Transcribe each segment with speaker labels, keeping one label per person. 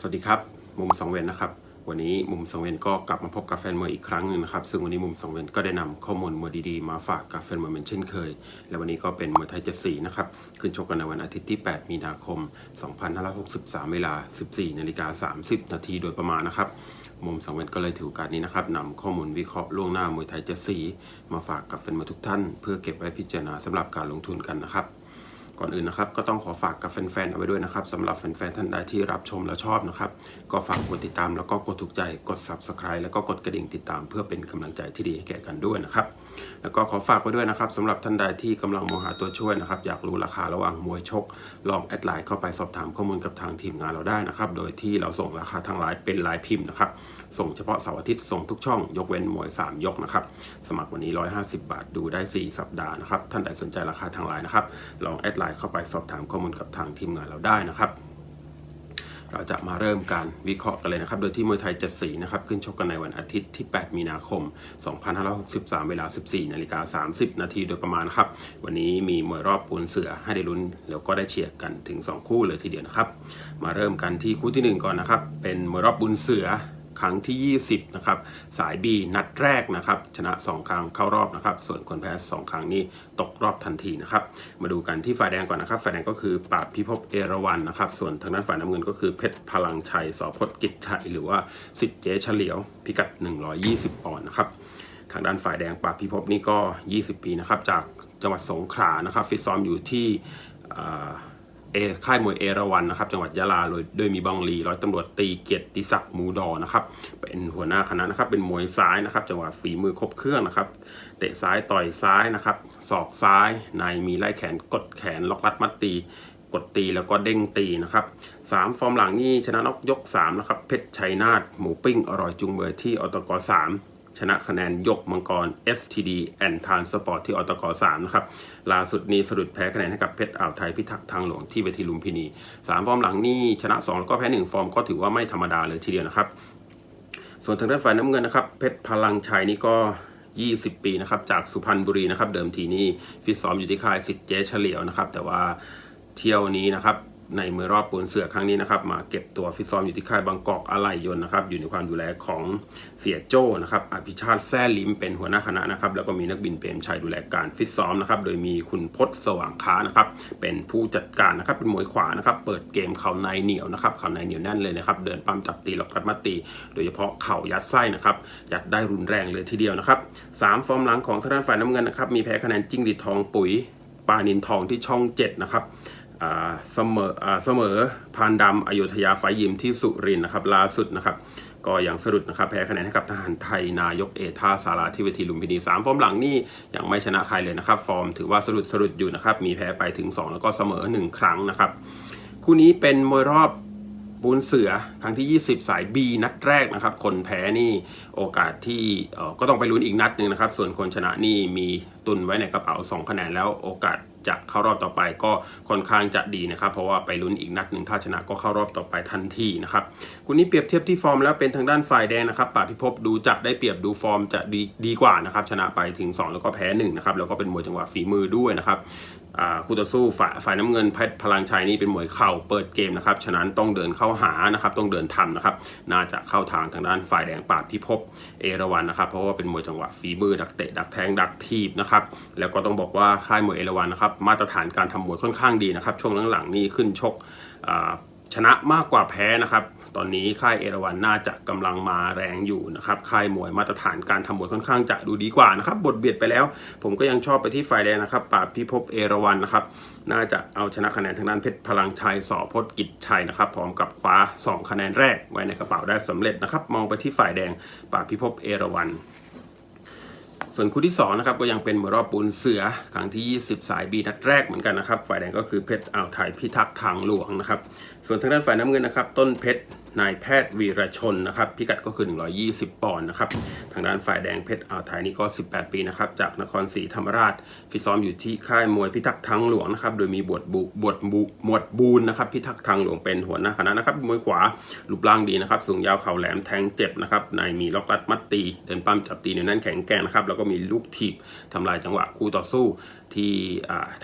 Speaker 1: สวัสดีครับ มุมสองเวนนะครับ วันนี้มุมสองเวนก็กลับมาพบกับแฟนมวยอีกครั้งหนึ่งนะครับ ซึ่งวันนี้มุมสองเวนก็ได้นำข้อมูลมวยดีๆ มาฝากกับแฟนมวยเหมือนเช่นเคย และวันนี้ก็เป็นมวยไทยเจ็ดสีนะครับขึ้นชกกันในวันอาทิตย์ที่ 8 มีนาคม 2563 เวลา 14นาฬิกา30 นาทีโดยประมาณนะครับมุมสองเวนก็เลยถือกาสนี้นะครับนำข้อมูลวิเคราะห์ล่วงหน้ามวยไทยเจ็ดสีมาฝากกับแฟนมวยทุกท่าน เพื่อเก็บไว้พิจารณาสำหรับการลงทุนกันนะครับ ก่อนอื่นนะครับก็ต้องขอฝากกับแฟนๆเอาไว้ด้วยนะครับสำหรับแฟนๆท่านใดที่รับชมและชอบนะครับ ก็ฝากกดติดตามแล้วก็กดถูกใจกด subscribe แล้วก็กดกระดิ่งติดตาม เพื่อเป็นกำลังใจที่ดีให้แก่กันด้วยนะครับ แล้วก็ขอฝากไว้ด้วยนะครับสำหรับท่านใดที่กำลังมองหาตัวช่วยนะครับ อยากรู้ราคาระหว่างมวยชก ลองแอดไลน์เข้าไปสอบถามข้อมูลกับทางทีมงานเราได้นะครับ โดยที่เราส่งราคาทางไลน์เป็นไลน์พิมพ์นะครับ ส่งเฉพาะเสาร์อาทิตย์ส่งทุกช่อง ยกเว้นมวย 3 ยกนะครับ สมัครวันนี้ 150 บาทดูได้ 4 สัปดาห์นะครับ ท่านใดสนใจราคาทางไลน์นะครับ ลองแอดไลน์เข้าไปสอบถามข้อมูลกับทางทีมงานเราได้นะครับ เราจะมาเริ่มการวิเคราะห์กันเลยนะครับ โดยที่มวยไทยจัดสีนะครับขึ้นชกกันในวันอาทิตย์ที่ 8 มีนาคม 2563 เวลา 14นาฬิกา30 นาทีโดยประมาณครับ วันนี้มีมวยรอบปูนเสือให้ได้ลุ้น แล้วก็ได้เชียร์กันถึง 2 คู่เลยทีเดียวนะครับ มาเริ่มกันที่คู่ที่ 1 ก่อนนะครับ เป็นมวยรอบปูนเสือ ครั้งที่ 20 นะครับ สาย B นัดแรกนะครับ ชนะ 2 ครั้งเข้ารอบนะครับ ส่วนคนแพ้ 2 ครั้งนี้ตกรอบทันทีนะครับ มาดูกันที่ฝ่ายแดงก่อนนะครับ ฝ่ายแดงก็คือปราบพิภพเอราวันนะครับ ส่วนทางด้านฝ่ายน้ำเงินก็คือเพชรพลังชัยสพจกิจชัยหรือว่าสิทธิ์เจเฉลียว พิกัด 120 ปอนด์นะครับทางด้านฝ่ายแดงปราบพิภพนี่ก็ 20 ปีนะครับจากจังหวัดสงขลานะครับฟิตซ้อมอยู่ที่อ่า เอค่ายมวยเอราวันนะครับจังหวัดยะลาโดยโดยมีบังลีร้อยตำรวจตีเกียรติศักดิ์มูดอนะครับเป็นหัวหน้าคณะนะครับเป็นมวยซ้ายนะครับจังหวะฝีมือครบเครื่องนะครับเตะซ้ายต่อยซ้ายนะครับศอกซ้ายในมีไล่แขนกดแขนล็อกรัดมัดตีกดตีแล้วก็เด้งตีนะครับสามฟอร์มหลังนี่ชนะนอกยก3นะครับเพชรชัยนาทหมูปิ้งอร่อยจุงเบยที่อตก3 ชนะคะแนนยกมังกร STD แอนทานสปอร์ตที่อตก3นะครับล่าสุดนี้สะดุดแพ้คะแนนให้กับเพชรอ่าวไทยพิทักษ์ทางหลวงที่เวทีลุมพินี 3 ฟอร์มหลังนี่ชนะ 2 แล้วก็แพ้ 1 ฟอร์มก็ถือว่าไม่ธรรมดาเลยทีเดียวนะครับ ส่วนทางด้านฝ่ายน้ำเงินนะครับ เพชรพลังชัยนี่ก็ 20 ปีนะครับจากสุพรรณบุรีนะครับเดิมทีนี่ฟิตซ้อมอยู่ที่ค่ายสิทธิ์เจเฉลียวนะครับแต่ว่าเที่ยวนี้นะครับ ในมือรอบปูนเสือครั้งนี้นะครับ มาเก็บตัวฟิตซ้อมอยู่ที่ค่ายบางกอกอะไหล่ยนต์นะครับ อยู่ในความดูแลของเสียโจ้นะครับอภิชาติแซ่ลิมเป็นหัวหน้าคณะนะครับ แล้วก็มีนักบินเปรมชัยดูแลการฟิตซ้อมนะครับ โดยมีคุณพศสว่างค้านะครับ เป็นผู้จัดการนะครับ เป็นมวยขวานะครับ เปิดเกมเข่าในเหนียวนะครับ เข่าในเหนียวแน่นเลยนะครับ เดินปั้มจับตีหลอกรัดมาตี โดยเฉพาะเข่ายัดไส้นะครับ ยัดได้รุนแรงเลยทีเดียวนะครับสามฟอร์มหลังของทางด้านฝ่ายน้ำเงินนะครับ มีแพ้คะแนนจิ้งหรีดทองปุ๋ยปานินทองที่ช่อง7นะครับ เสมอเสมอพานดำอยุธยาไฟยิมที่สุรินทร์นะครับล่าสุดนะครับก็อยังสะดุดนะครับแพ้คะแนนให้กับทหารไทยนายกเอท่าสาราที่เวทีลุมพินีสามฟอร์มหลังนี่ยังไม่ชนะใครเลยนะครับ ฟอร์มถือว่าสะดุดสะดุดอยู่นะครับ มีแพ้ไปถึง 2 แล้วก็เสมอ 1 ครั้งนะครับ คู่นี้เป็นมวยรอบปูนเสือครั้งที่ 20 สาย B นัดแรกนะครับ คนแพ้นี่โอกาสที่ก็ต้องไปลุ้นอีกนัดหนึ่งนะครับ ส่วนคนชนะนี่มีตุนไว้ในกระเป๋า 2 คะแนนแล้วโอกาส จะเข้ารอบต่อไปก็ค่อนข้างจะดีนะครับ เพราะว่าไปลุ้นอีกนัดหนึ่งถ้าชนะก็เข้ารอบต่อไปทันทีนะครับคู่นี้เปรียบเทียบที่ฟอร์มแล้วเป็นทางด้านฝ่ายแดงนะครับป่าพิภพดูจักได้เปรียบดูฟอร์มจะดีดีกว่านะครับชนะไปถึง 2 แล้วก็แพ้1นะครับแล้วก็เป็นมวยจังหวะฝีมือด้วยนะครับ คู่ต่อสู้ฝ่ายฝ่ายน้ำเงินเพชรพลังชัยนี่เป็นมวยเข่าเปิดเกมนะครับฉะนั้นต้องเดินเข้าหานะครับต้องเดินทำนะครับน่าจะเข้าทางทางด้านฝ่ายแดงปราดพิภพเอราวันนะครับเพราะว่าเป็นมวยจังหวะฝีมือดักเตะดักแทงดักทีบนะครับแล้วก็ต้องบอกว่าค่ายมวยเอราวันนะครับมาตรฐานการทำมวยค่อนข้างดีนะครับช่วงหลังๆนี่ขึ้นชกชนะมากกว่าแพ้นะครับ ตอนนี้ค่ายเอราวันน่าจะกำลังมาแรงอยู่นะครับค่ายมวยมาตรฐานการทำมวยค่อนข้างจะดูดีกว่านะครับบทเบียดไปแล้ว ผมก็ยังชอบไปที่ฝ่ายแดงนะครับปราบพิภพเอราวันนะครับน่าจะเอาชนะคะแนนทางด้านเพชรพลังชัยสอพจน์กิจชัยนะครับพร้อมกับคว้า 2 คะแนนแรกไว้ในกระเป๋าได้สำเร็จนะครับมองไปที่ฝ่ายแดงปราบพิภพเอราวันส่วนคู่ที่2นะครับก็ยังเป็นมวยรอบปูนเสือครั้งที่ 20 สายบีนัดแรกเหมือนกันนะครับ ฝ่ายแดงก็คือเพชรอ่าวไทยพิทักษ์ทางหลวงนะครับ ส่วนทางด้านฝ่ายน้ำเงินนะครับ ต้นเพชร นายแพทย์วีรชนนะครับพิกัดก็คือ 120 ปอนด์นะครับทางด้านฝ่ายแดงเพชรอ่าวไทยนี่ก็ 18 ปีนะครับจากนครศรีธรรมราชฟิตซ้อมอยู่ที่ค่ายมวยพิทักษ์ทางหลวงนะครับโดยมีบวชบุบวชบุหมวดบูนนะครับพิทักษ์ทางหลวงเป็นหัวหน้าคณะนะครับมวยขวารูปร่างดีนะครับสูงยาวเข่าแหลมแทงเจ็บนะครับในมีล็อกรัดมัดตีเดินปั้มจับตีเนื้อแน่นแข็งแกร่งนะครับแล้วก็มีลูกถีบทำลายจังหวะคู่ต่อสู้ที่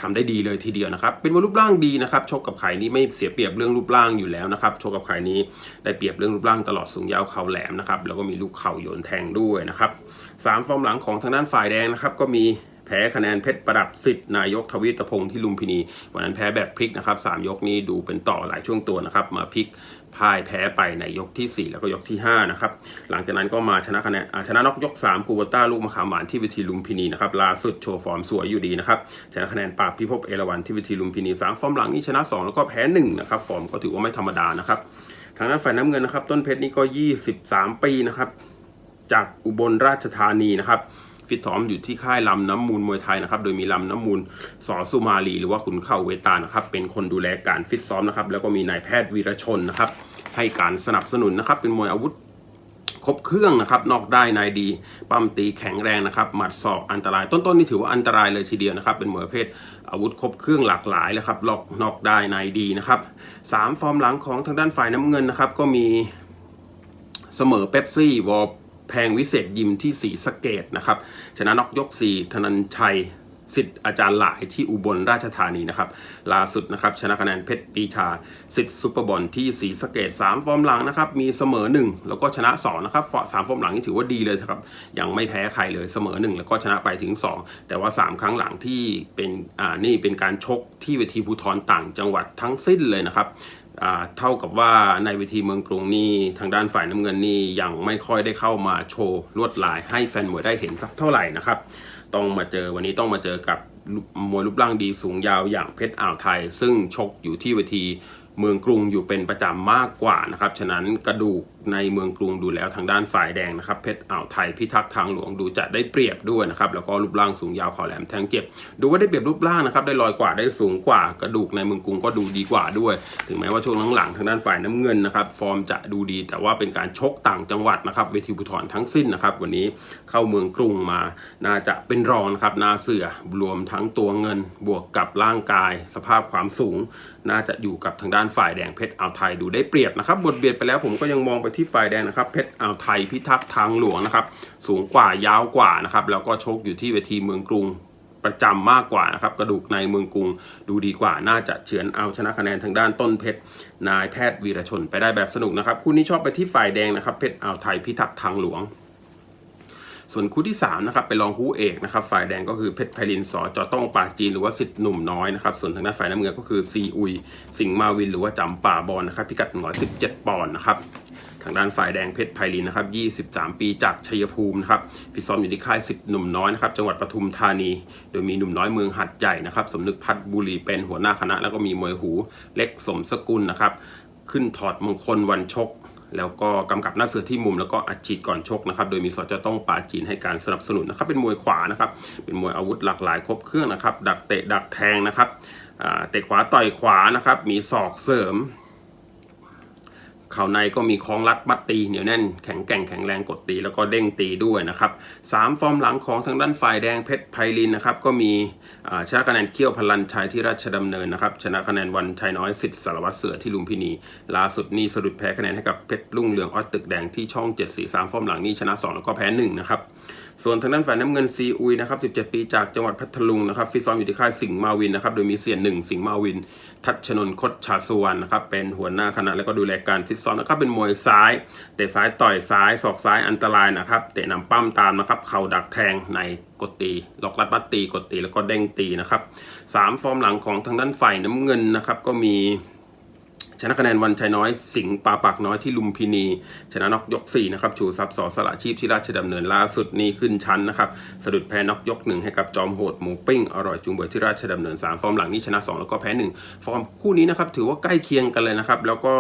Speaker 1: ทำทำได้ดีเลยทีเดียวนะครับ เป็นมวยรูปร่างดีนะครับ ชกกับไข่นี้ไม่เสียเปรียบเรื่องรูปร่างอยู่แล้วนะครับ ชกกับไข่นี้ได้เปรียบเรื่องรูปร่างตลอดสูงยาวเข่าแหลมนะครับ แล้วก็มีลูกเข่าโยนแทงด้วยนะครับสามฟอร์มหลังของทางด้านฝ่ายแดงนะครับ ก็มี พ้คะแนนเพชรประดับสิทธิ์นายกทวีตพงศ์ที่ลุมพินี วันนั้นแพ้แบบพลิกนะครับสามยกนี้ดูเป็นต่อหลายช่วงตัวนะครับ มาพลิกพ่ายแพ้ไปในยกทีสี่4 แล้วก็ยกที่ 5 นะครับ หลังจากนั้นก็มาชนะคะแนนชนะน็อกยก 3 คูโบต้าลูกมะขามหวานที่เวทีลุมพินีนะครับล่าสุดโชว์ฟอร์มสวยอยู่ดีนะครับ ชนะคะแนนปราบพิภพเอราวันที่เวทีลุมพินี 3 ฟอร์มหลังนี่ชนะ 2 แล้วก็แพ้ 1 นะครับ ฟอร์มก็ถือว่าไม่ธรรมดานะครับ ทางด้านฝ่ายน้ำเงินนะครับ ต้นเพชรนี่ก็ 23 ปีนะครับ จากอุบลราชธานีนะครับ ฟิตซ้อมอยู่ที่ค่ายลำน้ำมูลมวยไทยนะครับ โดยมีลำน้ำมูลสอสุมาลี หรือว่าขุนเข่าเวตานะครับ เป็นคนดูแลการฟิตซ้อมนะครับ แล้วก็มีนายแพทย์วีรชนนะครับ ให้การสนับสนุนนะครับ เป็นมวยอาวุธครบเครื่องนะครับ นอกได้นายดีปั้มตีแข็งแรงนะครับ หมัดศอกอันตราย ต้นๆนี่ถือว่าอันตรายเลยทีเดียวนะครับ เป็นมวยประเภทอาวุธครบเครื่องหลากหลายเลยครับลอกนอกได้นายดีนะครับสามฟอร์มหลังของทางด้านฝ่ายน้ำเงินนะครับ ก็มีเสมอเป๊ปซี่วอล แพงวิเศษยิมที่สีสะเกตนะครับชนะนอกยก 4 ธนันชัยสิทธิ์อาจารย์หลายที่อุบลราชธานีนะครับล่าสุดนะครับชนะคะแนนเพชรปีชาสิทธิ์ซุปเปอร์บอลที่สีสะเกต3ฟอร์มหลังนะครับมีเสมอ 1 แล้วก็ชนะ2นะครับสามฟอร์มหลังนี่ถือว่าดีเลยครับยังไม่แพ้ใครเลยเสมอ 1 แล้วก็ชนะไปถึง 2 แต่ว่า 3 ครั้งหลังที่เป็นอ่านี่เป็นการชกที่เวทีภูทรต่างจังหวัดทั้งสิ้นเลยนะครับ เท่ากับว่าในเวทีเมืองกรุงนี่ทางด้านฝ่ายน้ำเงินนี่ยังไม่ค่อยได้เข้ามาโชว์ลวดลายให้แฟนมวยได้เห็นสักเท่าไหร่นะครับ ต้องมาเจอวันนี้ต้องมาเจอกับมวยรูปร่างดีสูงยาวอย่างเพชรอ่าวไทย ซึ่งชกอยู่ที่เวทีเมืองกรุงอยู่เป็นประจำมากกว่านะครับ ฉะนั้นกระดูก ในเมืองกรุงดูแล้วทางด้านฝ่ายแดงนะครับเพชรอ่าวไทยพิทักษ์ทางหลวงดูจะได้เปรียบด้วยนะครับแล้วก็รูปร่างสูงยาวข่าแหลมแทงเก็บ ดูว่าได้เปรียบรูปร่างนะครับได้ลอยกว่าได้สูงกว่ากระดูกในเมืองกรุงก็ดูดีกว่าด้วย ถึงแม้ว่าช่วงหลังๆทางด้านฝ่ายน้ำเงินนะครับฟอร์มจะดูดี แต่ว่าเป็นการชกต่างจังหวัดนะครับเวทีภูธรทั้งสิ้นนะครับวันนี้เข้าเมืองกรุงมา น่าจะเป็นรองนะครับนาเสือรวมทั้งตัวเงินบวกกับร่างกาย สภาพความสูง น่าจะอยู่กับทางด้านฝ่ายแดงเพชรอ่าวไทยดูได้เปรียบนะครับบทเบียดไปแล้วผมก็ยังมองไปที่ฝ่ายแดงนะครับเพชรอ่าวไทยพิทักษ์ทางหลวงนะครับ สูงกว่ายาวกว่านะครับแล้วก็ชกอยู่ที่เวทีเมืองกรุงประจำมากกว่านะครับ กระดูกในเมืองกรุงดูดีกว่าน่าจะเฉือนเอาชนะคะแนนทางด้านต้นเพชรนายแพทย์วีรชนไปได้แบบสนุกนะครับคู่นี้ชอบไปที่ฝ่ายแดงนะครับเพชรอ่าวไทยพิทักษ์ทางหลวง ส่วนคู่ที่3นะครับเป็นรองคู่เอกนะครับ ฝ่ายแดงก็คือเพชรไพลินสอจอต้องปากจีนหรือว่าสิทธิ์หนุ่มน้อยนะครับส่วนทางด้านฝ่ายน้ำเงินก็คือซีอุย สิงห์มาวินหรือว่าจำป่าบอลนะครับพิกัด117ปอนด์นะครับ ทางด้านฝ่ายแดงเพชรไพลินนะครับ 23 ปีจากชัยภูมินะครับฟิตซ้อมอยู่ที่ค่ายสิทธิ์หนุ่มน้อยนะครับจังหวัดปทุมธานี โดยมีหนุ่มน้อยเมืองหัดใหญ่นะครับสมนึกพัฒน์บุรีเป็นหัวหน้าคณะ แล้วก็มีมวยหูเล็กสมสกุลนะครับ ขึ้นถอดมงคลวันชกแล้วก็กำกับหน้าเสือที่มุมแล้วก็อัดฉีดก่อนชกนะครับ โดยมีสจต้องปาจีนให้การสนับสนุนนะครับ เป็นมวยขวานะครับ เป็นมวยอาวุธหลากหลายครบเครื่องนะครับ ดักเตะดักแทงนะครับเตะขวาต่อยขวานะครับ มีศอกเสริม ข่าในก็มีคล้องรัดมัดตีเหนียวแน่นแข็งแกร่งแข็งแรงกดตีแล้วก็เด้งตีด้วยนะครับสามฟอร์มหลังของทางด้านฝ่ายแดงเพชรไพลินนะครับก็มีชนะคะแนนเขี้ยวพลันชัยที่ราชดำเนินนะครับชนะคะแนนวันชัยน้อยสิทธิ์สารวัตรเสือที่ลุมพินีล่าสุดนี่สะดุดแพ้คะแนนให้กับเพชรรุ่งเรืองออสตึกแดงที่ช่อง 7 4 3 ฟอร์มหลังนี่ชนะ 2 แล้วก็แพ้1นะครับ ส่วนทางด้านฝ่ายน้ำเงินซีอุยนะครับ 17 ปีจากจังหวัดพัทลุงนะครับฟิซ้อมอยู่ที่ค่ายสิงห์มาวินนะครับโดยมีเสียนหนึ่งสิงห์มาวิน ทัชนน์คดชาสุวรรณนะครับเป็นหัวหน้าคณะแล้วก็ดูแลการฟิตซ้อมนะครับเป็นมวยซ้ายเตะซ้ายต่อยซ้ายศอกซ้ายอันตรายนะครับเตะนำปั้มตามนะครับเข่าดักแทงในกดตีล็อกรัดมัดตีกดตีแล้วก็เด้งตีนะครับสามฟอร์มหลังของทางด้านฝ่ายน้ำเงินนะครับก็มี ชนะคะแนนวันชัยน้อย สิงห์ปาปากน้อยที่ลุมพินี ชนะน็อกยก4นะครับชูทรัพย์สอสละชีพที่ราชดำเนินล่าสุดนี่ขึ้นชั้นนะครับสะดุดแพ้น็อกยกหนึ่งให้กับจอมโหดหมูปิ้งอร่อยจุงเบยที่ราชดำเนิน 3 ฟอร์มหลังนี่ชนะ 2 แล้วก็แพ้ 1 ฟอร์มคู่นี้นะครับถือว่าใกล้เคียงกันเลยนะครับแล้วก็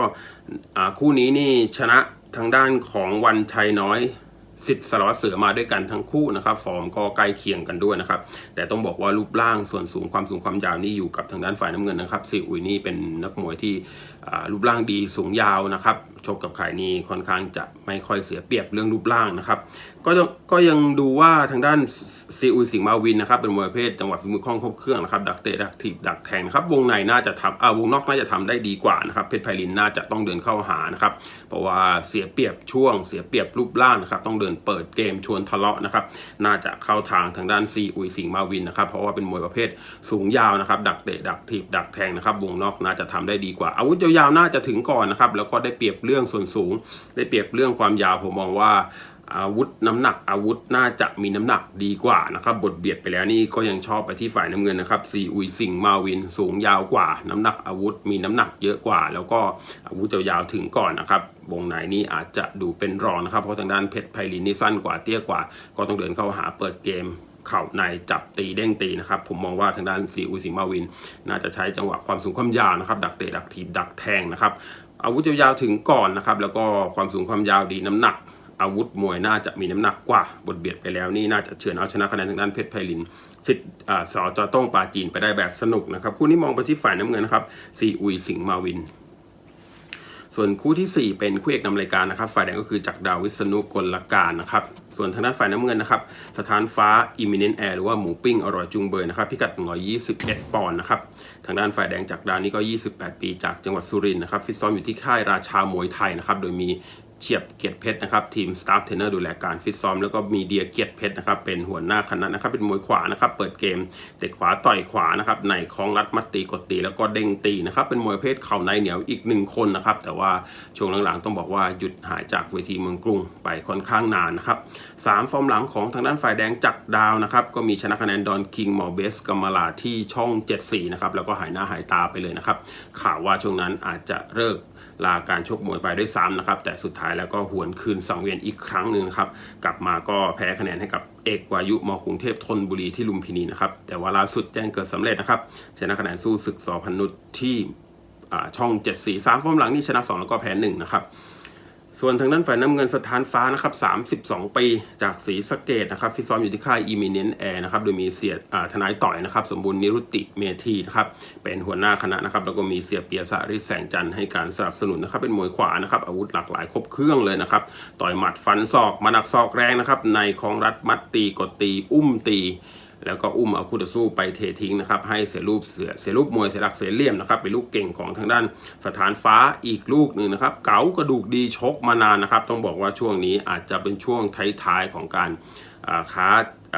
Speaker 1: อ่าคู่นี้นี่ชนะทางด้านของวันชัยน้อย สิทธิ์สารวัตรเสือมาด้วยกันทั้งคู่นะครับ ฟอร์มก็ใกล้เคียงกันด้วยนะครับ แต่ต้องบอกว่ารูปร่างส่วนสูงความสูงความยาวนี่อยู่กับทางด้านฝ่ายน้ำเงินนะครับซีอุยนี่เป็นนักมวยที่รูปร่างดีสูงยาวนะครับ ชกกับใครนี่ค่อนข้างจะไม่ค่อยเสียเปรียบเรื่องรูปร่างนะครับ ก็ยังก็ยังดูว่าทางด้านซีอุยสิงมาวินนะครับ เป็นมวยประเภทจังหวะฝีมือคล่องครบเครื่องนะครับ ดักเตะดักถีบดักแทงครับ วงในน่าจะทำอ่าวงนอกน่าจะทำได้ดีกว่านะครับ เพชรไพลินน่าจะต้องเดินเข้าหานะครับ เพราะว่าเสียเปรียบช่วง เสียเปรียบรูปร่างนะครับ ต้องเดินเปิดเกมชวนทะเลาะนะครับ น่าจะเข้าทางทางด้านซีอุยสิงมาวินนะครับ เพราะว่าเป็นมวยประเภทสูงยาวนะครับ ดักเตะดักถีบดักแทงนะครับ วงนอกน่าจะทำได้ดีกว่า อาวุธยาวๆน่าจะถึงก่อนนะครับ แล้วก็ได้เปรียบเรื่องส่วนสูง ได้เปรียบเรื่องความยาวผมมองว่าอาวุธน้ำหนักอาวุธน่าจะมีน้ำหนักดีกว่านะครับบทเบียดไปแล้วนี่ก็ยังชอบไปที่ฝ่ายน้ำเงินนะครับซีอุยสิงมาวินสูงยาวกว่า น้ำหนักอาวุธมีน้ำหนักเยอะกว่า แล้วก็อาวุธยาวถึงก่อนนะครับวงในนี่อาจจะดูเป็นรองนะครับเพราะทางด้านเพชรไพลินนี่สั้นกว่าเตี้ยกว่า ก็ต้องเดินเข้าหาเปิดเกมเข่าในจับตีเด้งตีนะครับ ผมมองว่าทางด้านซีอุยสิงมาวิน น่าจะใช้จังหวะความสูงความยาวนะครับ ดักเตะดักถีบดักแทงนะครับ อาวุธยาวๆถึงก่อนนะครับ แล้วก็ความสูงความยาวดีน้ำหนัก อาวุธมวยน่าจะมีน้ำหนักกว่าบทเบียดไปแล้วนี่น่าจะเฉือนเอาชนะคะแนนทางด้านเพชรไพลินสิทธิ์อ่าสจอต้องปาจีนไปได้แบบสนุกนะครับคู่นี้มองไปที่ฝ่ายน้ำเงินนะครับซีอุยสิงห์มาวิน ส่วนคู่ทีสี่ 4 เป็นคู่เอกนำรายการนะครับ ฝ่ายแดงก็คือจากดาววิษณุกลการนะครับ ส่วนทางด้านฝ่ายน้ำเงินนะครับ สถานฟ้าอิมิเนนแอร์หรือว่าหมูปิ้งอร่อยจุงเบยนะครับ พิกัด 121 ปอนด์นะครับ ทางด้านฝ่ายแดงจากดาวนี่ก็ 28 ปีจากจังหวัดสุรินทร์นะครับ ฟิตซ้อมอยู่ที่ค่ายราชามวยไทยนะครับ โดยมี เฉียบเกียรติเพชรนะครับทีมสตาฟเทรนเนอร์ดูแลการฟิตซ้อมแล้วก็มีเดียเกียรติเพชรนะครับเป็นหัวหน้าคณะนะครับเป็นมวยขวานะครับเปิดเกมเตะขวาต่อยขวานะครับในคล้องรัดมัดตีกดตีแล้วก็เด้งตีนะครับเป็นมวยเพศเข่าในเหนียวอีกหนึ่งคนนะครับแต่ว่าช่วงหลังๆต้องบอกว่าหยุดหายจากเวทีเมืองกรุงไปค่อนข้างนานนะครับสามฟอร์มหลังของทางด้านฝ่ายแดงจักรดาวนะครับก็มีชนะคะแนนดอนคิงมอเบสกัมมาลาที่ช่อง 74นะครับแล้วก็หายหน้าหายตาไปเลยนะครับข่าวว่าช่วงนั้นอาจจะเลิก ลาการชกมวยไปด้วยซ้ำนะครับ แต่สุดท้ายแล้วก็หวนคืนสังเวียนอีกครั้งหนึ่งครับ กลับมาก็แพ้คะแนนให้กับเอกวายุมกรุงเทพทนบุรีที่ลุมพินีนะครับ แต่ว่าล่าสุดแจ้งเกิดสำเร็จนะครับ ชนะคะแนนสู้ศึกสอพันนุษย์ที่ช่อง 7 4 3ฟอร์มหลังนี่ชนะ 2 แล้วก็แพ้1นะครับ ส่วนทางด้านฝ่ายน้ำเงินสถานฟ้านะครับ 32 ปี จากศรีสะเกดนะครับฟิซ้อมอยู่ที่ค่าย Eminent Air นะครับ โดยมีเสียทนายต่อยนะครับ สมบูรณ์นิรุตติเมธีนะครับ เป็นหัวหน้าคณะนะครับ แล้วก็มีเสียเปียสาริแสงจันทร์ให้การสนับสนุนนะครับ เป็นมวยขวานะครับ อาวุธหลากหลายครบเครื่องเลยนะครับ ต่อยหมัดฟันศอกมาหนักศอกแรงนะครับ ในของรัดมัดตีกดตี อุ้มตี แล้วก็อุ้มเอาคู่ต่อสู้ไปเททิ้งนะครับ ให้เสียรูปเสียเสียรูปมวยเสียหลักเสียเหลี่ยมนะครับเป็นลูกเก่งของทางด้านสถานฟ้าอีกลูกหนึ่งนะครับ เก๋ากระดูกดีชกมานานนะครับ ต้องบอกว่าช่วงนี้อาจจะเป็นช่วงท้ายๆของการค้าอ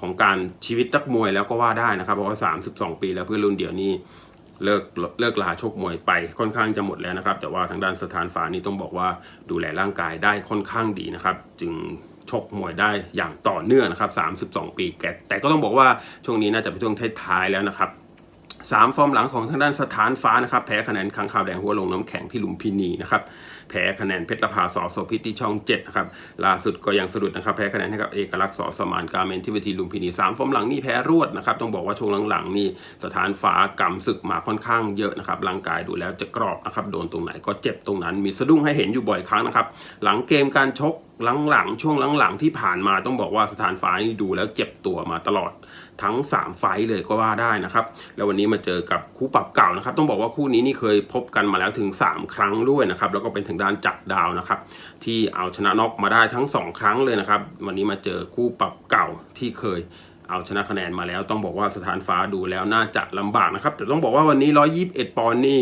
Speaker 1: ของการชีวิตนักมวยแล้วก็ว่าได้นะครับ เพราะว่า 32 ปีแล้วเพื่อนรุ่นเดียวนี้เลิกเลิกลาชกมวยไปค่อนข้างจะหมดแล้วนะครับ แต่ว่าทางด้านสถานฟ้านี่ต้องบอกว่าดูแลร่างกายได้ค่อนข้างดีนะครับ จึง ชกมวยได้อย่างต่อเนื่องนะครับ 32 ปีแกแต่ก็ต้องบอกว่าช่วงนี้น่าจะเป็นช่วงท้ายๆแล้วนะครับ สามฟอร์มหลังของทางด้านสถานฟ้านะครับแพ้คะแนนค้างคาวแดงหัวลงน้ำแข็งที่ลุมพินีนะครับแพ้คะแนนเพชรพาสอโสพิษที่ช่อง7นะครับล่าสุดก็ยังสะดุดนะครับแพ้คะแนนให้กับเอกลักษณ์สอสมานการเมนที่เวทีลุมพินีสามฟอร์มหลังนี่แพ้รวดนะครับต้องบอกว่าช่วงหลังๆนี่สถานฟ้ากำศึกมาค่อนข้างเยอะนะครับร่างกายดูแล้วจะกรอบนะครับโดนตรงไหนก็เจ็บตรงนั้น มีสะดุ้งให้เห็นอยู่บ่อยครั้งนะครับหลังเกมการชกหลังๆช่วงหลังๆที่ผ่านมาต้องบอกว่าสถานฟ้านี่ดูแล้วเจ็บตัวมาตลอด ทั้ง 3 ไฟต์เลยก็ว่าได้นะครับ แล้ววันนี้มาเจอกับคู่ปรับเก่านะครับ ต้องบอกว่าคู่นี้นี่เคยพบกันมาแล้วถึง 3 ครั้งด้วยนะครับ แล้วก็เป็นทางด้านจักรดาวนะครับ ที่เอาชนะน็อกมาได้ทั้ง 2 ครั้งเลยนะครับ วันนี้มาเจอคู่ปรับเก่าที่เคยเอาชนะคะแนนมาแล้ว ต้องบอกว่าสถานฟ้าดูแล้วน่าจะลำบากนะครับ แต่ต้องบอกว่าวันนี้ 121 ปอนด์นี่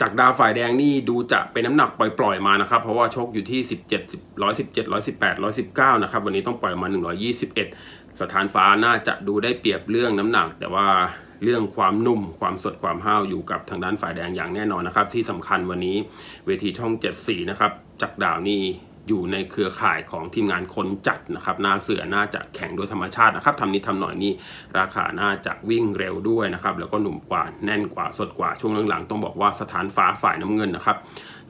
Speaker 1: จากดาวฝ่ายแดงนี่ดูจะเป็นน้ำหนักปล่อยๆมานะครับ เพราะว่าชกอยู่ที่ 17 117 118 119 นะครับ วันนี้ต้องปล่อยมา 121 สถานฟ้าน่าจะดูได้เปรียบเรื่องน้ำหนัก แต่ว่าเรื่องความนุ่มความสดความห้าวอยู่กับทางด้านฝ่ายแดงอย่างแน่นอนนะครับ ที่สำคัญวันนี้เวทีช่อง 74 นะครับจากดาวนี่อยู่ในเครือข่ายของทีมงานคนจัดนะครับหน้าเสือน่าจะแข่งโดยธรรมชาตินะครับทำนิดทำหน่อยนี่ราคาน่าจะวิ่งเร็วด้วยนะครับแล้วก็หนุ่มกว่าแน่นกว่าสดกว่าช่วงหลังๆ ต้องบอกว่าสถานฟ้าฝ่ายน้ำเงินนะครับ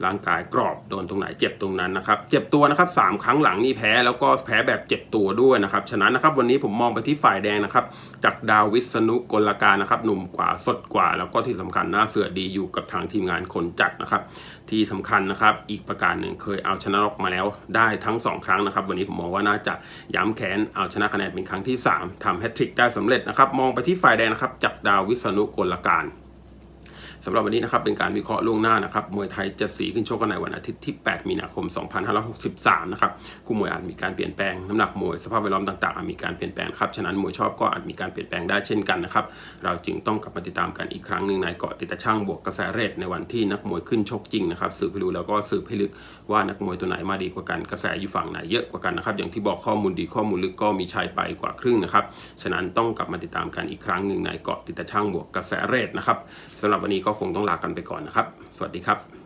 Speaker 1: ร่างกายกรอบโดนตรงไหนเจ็บตรงนั้นนะครับเจ็บตัวนะครับสามครั้งหลังนี่แพ้แล้วก็แพ้แบบเจ็บตัวด้วยนะครับฉะนั้นนะครับวันนี้ผมมองไปที่ฝ่ายแดงนะครับจากดาววิษณุกลการนะครับหนุ่มกว่าสดกว่า แล้วก็ที่สำคัญหน้าเสือดีอยู่กับทางทีมงานคนจัดนะครับที่สำคัญนะครับอีกประการหนึ่งเคยเอาชนะน็อกมาแล้วได้ทั้ง 2 ครั้งนะครับวันนี้ผมมองว่าน่าจะย้ำแค้นเอาชนะคะแนนเป็นครั้งที่ 3ทำแฮตทริกได้สำเร็จนะครับมองไปที่ฝ่ายแดงนะครับจากดาววิษณุกลการ สำหรับวันนี้นะครับเป็นการวิเคราะห์ล่วงหน้านะครับมวยไทยจะสีขึ้นชกกันในวันอาทิตย์ที่ 8 มีนาคม 2563 นะครับคู่มวยอาจมีการเปลี่ยนแปลงน้ำหนักมวยสภาพแวดล้อมต่างๆอาจมีการเปลี่ยนแปลงครับฉะนั้นมวยชอบก็อาจมีการเปลี่ยนแปลงได้เช่นกันนะครับเราจึงต้องกลับมาติดตามกันอีกครั้งหนึ่งในเกาะติดตะช่างบวกกระแสเรทในวันที่นักมวยขึ้นชกจริงนะครับสืบให้รู้แล้วก็สืบให้ลึกว่านักมวยตัวไหนมาดีกว่ากันกระแสอยู่ฝั่งไหนเยอะกว่ากันนะครับอย่างที่บอกข้อมูลดีข้อมูลลึกก็มีชายไปกว่าครึ่งนะครับฉะนั้นต้องกลับมาติดตามกันอีกครั้งหนึ่งในเกาะติดตะช่างบวกกระแสเรทนะครับสำหรับวันนี้ก็คงต้องลากันไปก่อนนะครับ สวัสดีครับ